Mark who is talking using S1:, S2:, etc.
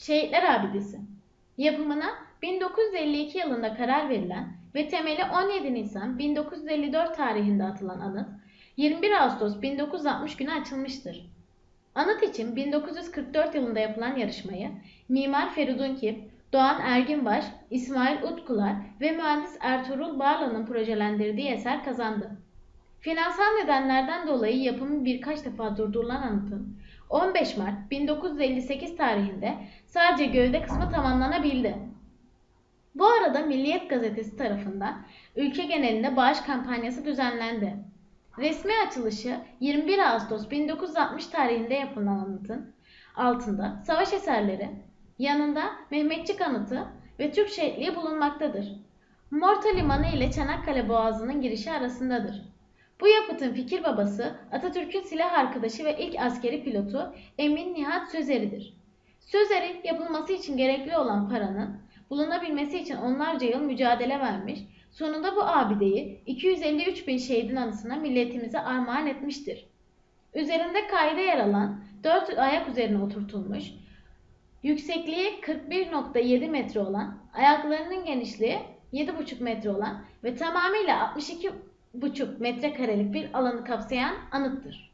S1: Şehitler Abidesi Yapımına 1952 yılında karar verilen ve temeli 17 Nisan 1954 tarihinde atılan anıt, 21 Ağustos 1960 günü açılmıştır. Anıt için 1944 yılında yapılan yarışmayı Mimar Feridun Kip, Doğan Erginbaş, İsmail Utkular ve mühendis Ertuğrul Bağlan'ın projelendirdiği eser kazandı. Finansal nedenlerden dolayı yapımı birkaç defa durdurulan anıtın 15 Mart 1958 tarihinde sadece gövde kısmı tamamlanabildi. Bu arada Milliyet Gazetesi tarafından ülke genelinde bağış kampanyası düzenlendi. Resmi açılışı 21 Ağustos 1960 tarihinde yapılan anıtın altında savaş eserleri, yanında Mehmetçik anıtı ve Türk şehitliği bulunmaktadır. Morta Limanı ile Çanakkale Boğazı'nın girişi arasındadır. Bu yapıtın fikir babası Atatürk'ün silah arkadaşı ve ilk askeri pilotu Emin Nihat Sözeri'dir. Sözeri yapılması için gerekli olan paranın bulunabilmesi için onlarca yıl mücadele vermiş, sonunda bu abideyi 253 bin şehidin anısına milletimize armağan etmiştir. Üzerinde kayda yer alan 4 ayak üzerine oturtulmuş, yüksekliği 41.7 metre olan, ayaklarının genişliği 7,5 metre olan ve tamamıyla 62,5 metrekarelik bir alanı kapsayan anıttır.